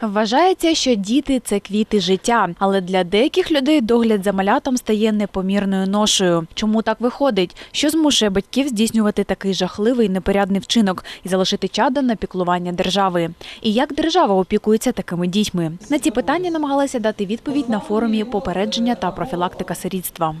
Вважається, що діти це квіти життя, але для деяких людей догляд за малятом стає непомірною ношею. Чому так виходить? Що змушує батьків здійснювати такий жахливий непорядний вчинок і залишити чада на піклування держави? І як держава опікується такими дітьми? На ці питання намагалися дати відповідь на форумі попередження та профілактика сирітства.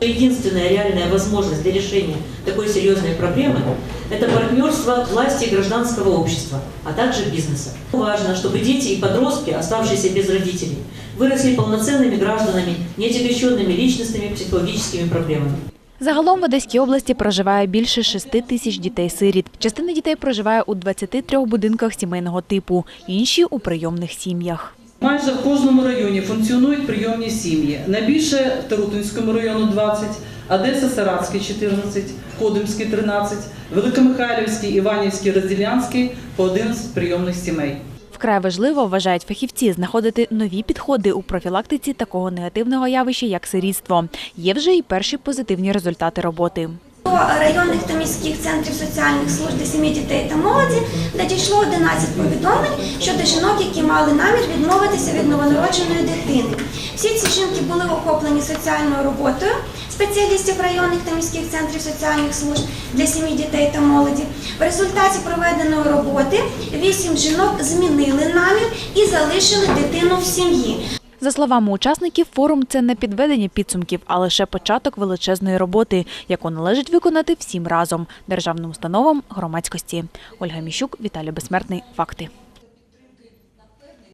Единственная реальная возможность для решения такой серьезной проблемы – это партнерство власти и гражданского общества, а также бизнеса. Важно, чтобы дети и подростки, оставшиеся без родителей, выросли полноценными гражданами, неотягощенными личностными психологическими проблемами. Загалом в Одеській області проживає більше 6 тисяч дітей-сиріт. Частина дітей проживає у 23 будинках сімейного типу, інші у прийомних сім'ях. Майже в кожному районі функціонують прийомні сім'ї. Найбільше в Тарутинському району 20, Одеса Саратський 14, Кодимський 13, Великомихайлівський, Іванівський, Розділянський по 11 прийомних сімей. Вкрай важливо, вважають фахівці, знаходити нові підходи у профілактиці такого негативного явища, як сирітство. Є вже і перші позитивні результати роботи. До районних та міських центрів соціальних служб для сім'ї дітей та молоді надійшло 11 повідомлень щодо жінок, які мали намір відмовитися від новонародженої дитини. Всі ці жінки були охоплені соціальною роботою спеціалістів районних та міських центрів соціальних служб для сім'ї дітей та молоді. В результаті проведеної роботи 8 жінок змінили намір і залишили дитину в сім'ї. За словами учасників, форум це не підведення підсумків, а лише початок величезної роботи, яку належить виконати всім разом державним установам громадськості. Ольга Міщук, Віталій Безсмертний. Факти.